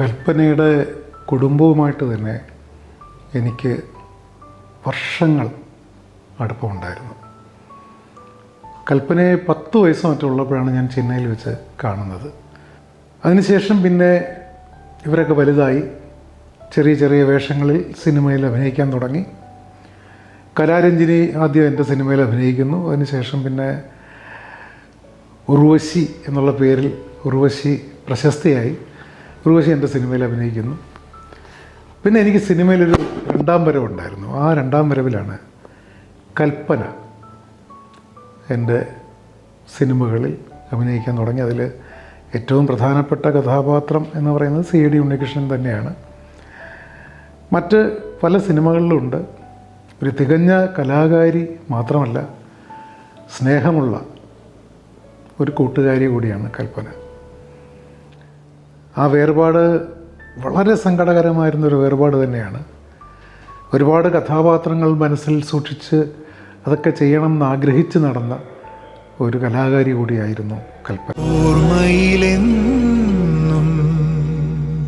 കൽപ്പനയുടെ കുടുംബവുമായിട്ട് തന്നെ എനിക്ക് വർഷങ്ങൾ അടുപ്പമുണ്ടായിരുന്നു കൽപ്പനയെ പത്ത് വയസ്സ് മറ്റുള്ളപ്പോഴാണ് ഞാൻ ചെന്നൈയിൽ വെച്ച് കാണുന്നത്. അതിനുശേഷം പിന്നെ ഇവരൊക്കെ വലുതായി ചെറിയ ചെറിയ വേഷങ്ങളിൽ സിനിമയിൽ അഭിനയിക്കാൻ തുടങ്ങി. കലാരഞ്ജിനി ആദ്യം എന്റെ സിനിമയിൽ അഭിനയിക്കുന്നു. അതിനുശേഷം പിന്നെ ഉർവശി എന്നുള്ള പേരിൽ ഉർവശി പ്രശസ്തിയായി. ഉർവശി എന്റെ സിനിമയിൽ അഭിനയിക്കുന്നു. പിന്നെ എനിക്ക് സിനിമയിലൊരു രണ്ടാം വരവുണ്ടായിരുന്നു ആ രണ്ടാം വരവിലാണ് കൽപ്പന എന്റെ സിനിമകളിൽ അഭിനയിക്കാൻ തുടങ്ങി. അതിൽ ഏറ്റവും പ്രധാനപ്പെട്ട കഥാപാത്രം എന്ന് പറയുന്നത് സി ഡി ഉണ്ണികൃഷ്ണൻ തന്നെയാണ്. മറ്റ് പല സിനിമകളിലുണ്ട്. ഒരു തികഞ്ഞ കലാകാരി മാത്രമല്ല സ്നേഹമുള്ള ഒരു കൂട്ടുകാരി കൂടിയാണ് കൽപ്പന. ആ വേർപാട് വളരെ സങ്കടകരമായിരുന്നൊരു വേർപാട് തന്നെയാണ്. ഒരുപാട് കഥാപാത്രങ്ങൾ മനസ്സിൽ സൂക്ഷിച്ച് അതൊക്കെ ചെയ്യണം എന്ന് ആഗ്രഹിച്ച് നടന്ന ഒരു കലാകാരി കൂടിയായിരുന്നു കൽപ്പന.